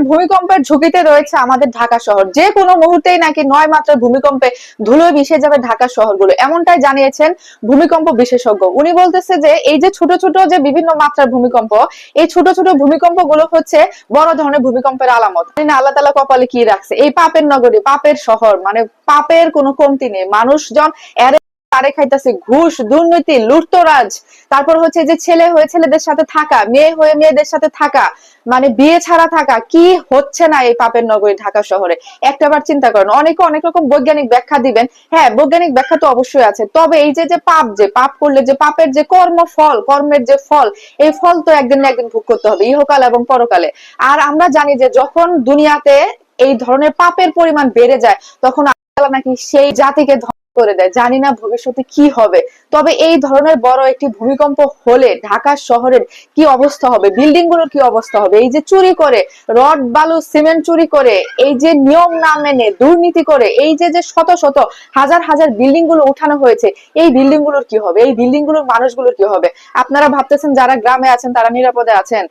ধরনের ভূমিকম্পের ঝুঁকিতে রয়েছে আমাদের ঢাকা শহর। যে কোনো মুহূর্তেই নাকি নয় মাত্রার ভূমিকম্পে ধুলোয় মিশে যাবে ঢাকা শহরগুলো। এমনটাই জানিয়েছেন ভূমিকম্প বিশেষজ্ঞ। উনি বলতেছে যে এই যে ছোট ছোট যে বিভিন্ন মাত্রার ভূমিকম্প, এই ছোট ছোট ভূমিকম্পগুলো হচ্ছে বড় ধরনের ভূমিকম্পের আলামত। না আল্লাহ তালা কপালে কি রাখছে? এই পাপের নগরী, পাপের শহর মানে পাপের কোনো কমতি নেই। মানুষজন এর তারে খাইতেছে ঘুষ, দুর্নীতি, লুটতরাজ। তারপর হচ্ছে যে ছেলে হয়ে ছেলেদের সাথে থাকা, মেয়ে হয়ে মেয়েদের সাথে থাকা মানে বিয়ে ছাড়া থাকা, কি হচ্ছে না এই পাপের নগরী ঢাকা শহরে? একটাবার চিন্তা করেন, অনেকে অনেক রকম বৈজ্ঞানিক ব্যাখ্যা দিবেন। হ্যাঁ বৈজ্ঞানিক ব্যাখ্যা তো অবশ্যই আছে। তবে এই যে যে পাপ যে, পাপ করলে যে পাপের যে কর্ম ফল কর্মের যে ফল, এই ফল তো একদিন না একদিন ভোগ করতে হবে, ইহকাল এবং পরকালে। আর আমরা জানি যে যখন দুনিয়াতে এই ধরনের পাপের পরিমাণ বেড়ে যায়, তখন আল্লাহ নাকি সেই জাতিকে করে দেয়। জানি না ভবিষ্যতে কি হবে। তবে এই ধরনের বড় একটি ভূমিকম্প হলে ঢাকা শহরের কি অবস্থা হবে? বিল্ডিংগুলোর কি অবস্থা হবে? এই যে চুরি করে, রড, বালু, সিমেন্ট চুরি করে, এই যে নিয়ম না মেনে দুর্নীতি করে, এই যে যে শত শত হাজার হাজার বিল্ডিংগুলো উঠানো হয়েছে, এই বিল্ডিংগুলোর কি হবে? এই বিল্ডিংগুলোর মানুষগুলোর কি হবে? আপনারা ভাবতেছেন যারা গ্রামে আছেন তারা নিরাপদে আছেন।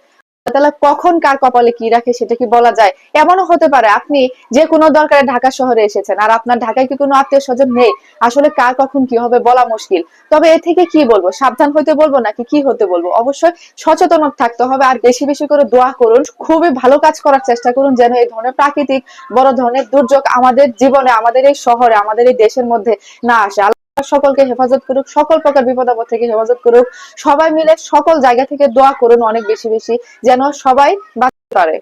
তাহলে কখন কার কপালে কি রাখে সেটা কি বলা যায়? এমনও হতে পারে আপনি যে কোনো দরকারে ঢাকা শহরে এসেছেন, আর আপনার ঢাকায় কি কোনো আত্মীয় স্বজন নেই? আসলে কার, কখন, কি হবে বলা মুশকিল। তবে এ থেকে কি বলব? সাবধান হইতে বলব নাকি কি হতে বলব? অবশ্যই সচেতন থাকতে হবে, আর বেশি বেশি করে দোয়া করুন। খুবই ভালো কাজ করার চেষ্টা করুন যেন এই ধরনের প্রাকৃতিক বড় ধরনের দুর্যোগ আমাদের জীবনে, আমাদের এই শহরে, আমাদের এই দেশের মধ্যে না আসে। সকলকে হেফাজত করুক, সকল প্রকার বিপদ আপদ থেকে হেফাজত করুক। সবাই মিলে সকল জায়গা থেকে দোয়া করুন অনেক বেশি বেশি, যেন সবাই বাঁচতে পারে।